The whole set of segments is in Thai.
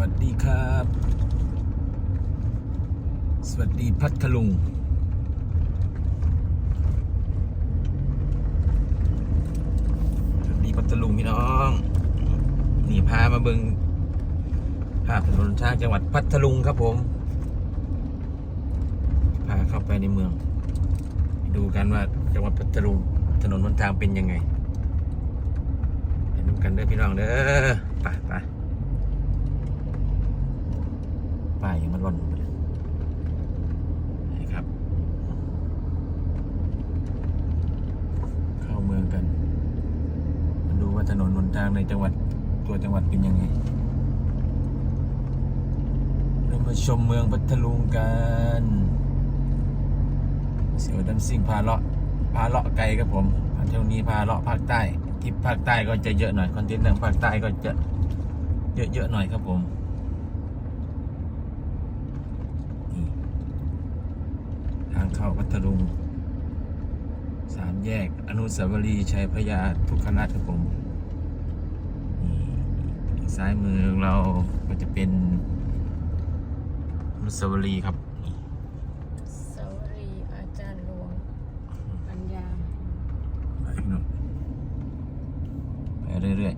วัสดีครับ สวัสดีพัทลุง สวัสดีพัทลุงพี่น้อง นี่พามาเบิงภาพถนนช้างจังหวัดพัทลุงครับผม พาเข้าไปในเมือง ดูกันว่าจังหวัดพัทลุง ถนนหนทางเป็นยังไงไปดูกันเด้อพี่น้องเด้อไปไป ป้ายยังมันร่อนอยู่เลยนี่ครับ เข้าเมืองกันมาดูว่าถนนหนทางในจังหวัดตัวจังหวัดเป็นยังไงเรามาชมเมืองพัทลุงกันเสียวดัมซิ่งพาเลาะพาเลาะไกลครับผมเที่ยวนี้พาเลาะภาคใต้ทริปภาคใต้ก็จะเยอะหน่อยคอนเทนต์ทางภาคใต้ก็จะเยอะๆหน่อยครับผมนี่ทาง เข้าพัทลุงสามแยก อนุสาวรีย์ชัยพระยาทุกขราชครับผมนี่ซ้ายมือของเราก็จะเป็นอนุสาวรีย์ครับนี่สาวรีย์อาจารย์หลวง ปัญญาไปข้างนอกไปเรื่อย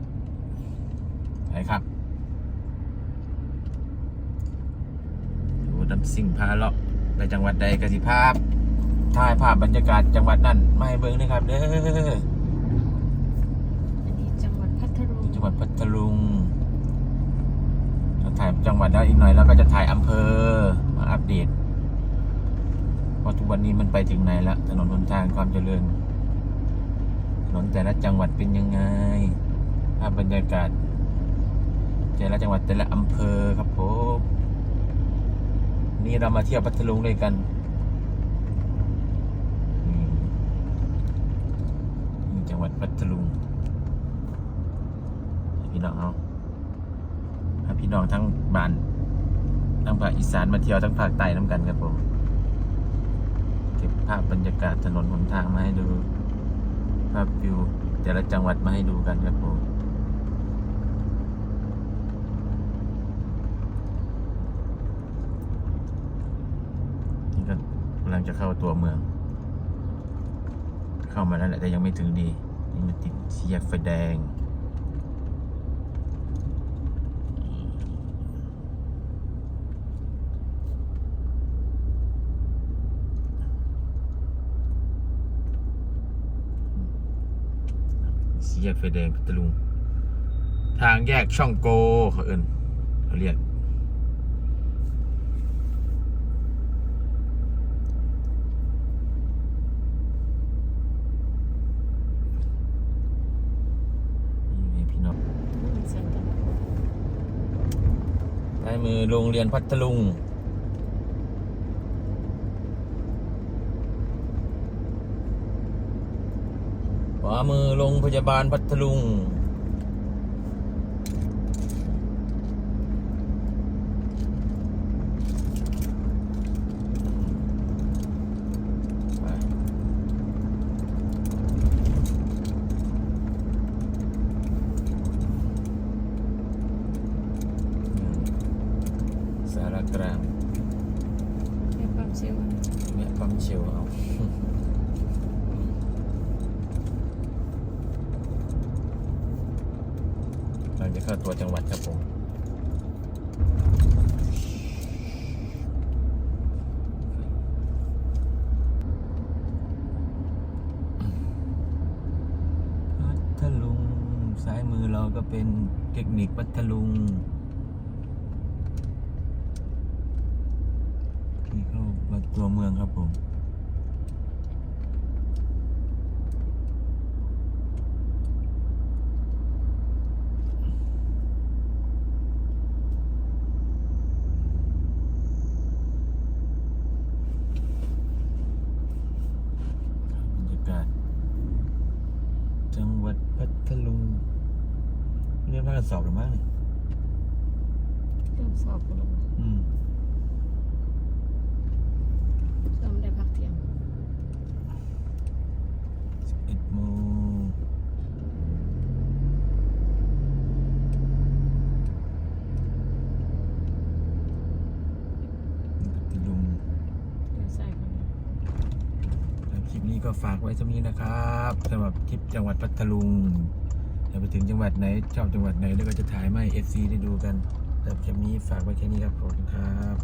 ๆไปครับดูดับสิ่งพาเลาะ ไปจังหวัดใดกสิภาพถ่ายภาพบรรยากาศจังหวัดนั่นมาให้เบิ่งนะครับเด้ออันนี้จังหวัดพัทลุงจังหวัดพัทลุงเราถ่ายจังหวัดแล้วอีกหน่อยแล้วก็จะถ่ายอำเภอมาอัปเดตว่าทุกวันนี้มันไปถึงไหนแล้วถนนหนทางความเจริญถนนแต่ละจังหวัดเป็นยังไงภาพบรรยากาศแต่ละจังหวัดแต่ละอำเภอครับผม นี่เรามาเที่ยวพัทลุงด้วยกันจังหวัดพัทลุง พี่น้องเอาพาพี่น้องทั้งบ้านทั้งภาคอีสานมาเที่ยวทั้งภาคใต้น้ำกันครับผม เก็บภาพบรรยากาศถนนหนทางมาให้ดู ภาพวิวแต่ละจังหวัดมาให้ดูกันครับผม นี่ก็กำลังจะเข้าตัวเมือง เข้ามาแล้วแหละแต่ยังไม่ถึงดี นี่มันติดสี่แยกไฟแดงสี่แยกไฟแดงพัทลุง ทางแยกช่องโกเขาเอินเขาเรียก นี่ไงพี่น้อง เสียงดัง ซ้าย มือโรงเรียนพัทลุง ขวามือโรงพยาบาลพัทลุง ไปสารกลางเรียกความเชื่อว่าแม่ปั๊มเชียวเอาเราจะเข้าตัวจังหวัดครับผมพัทลุง ซ้ายมือเราก็เป็นเทคนิคพัทลุง ที่เข้ามา ตัวเมืองครับผมบรรยากาศจังหวัดพัทลุงเรียนมากันสอบหรือมั้งเริ่มสอบกันแล้วอืม เริ่มได้พักเที่ยง เอ็ดโมง นี้ก็ ฝากไว้สักนี้นะครับสำหรับทริปจังหวัดพัทลุงเดี๋ยวไปถึงจังหวัดไหนชอบจังหวัดไหนแล้วก็จะถ่ายมาให้ FC ได้ดูกันแต่คลิปนี้ฝากไว้แค่นี้ครับผมครับ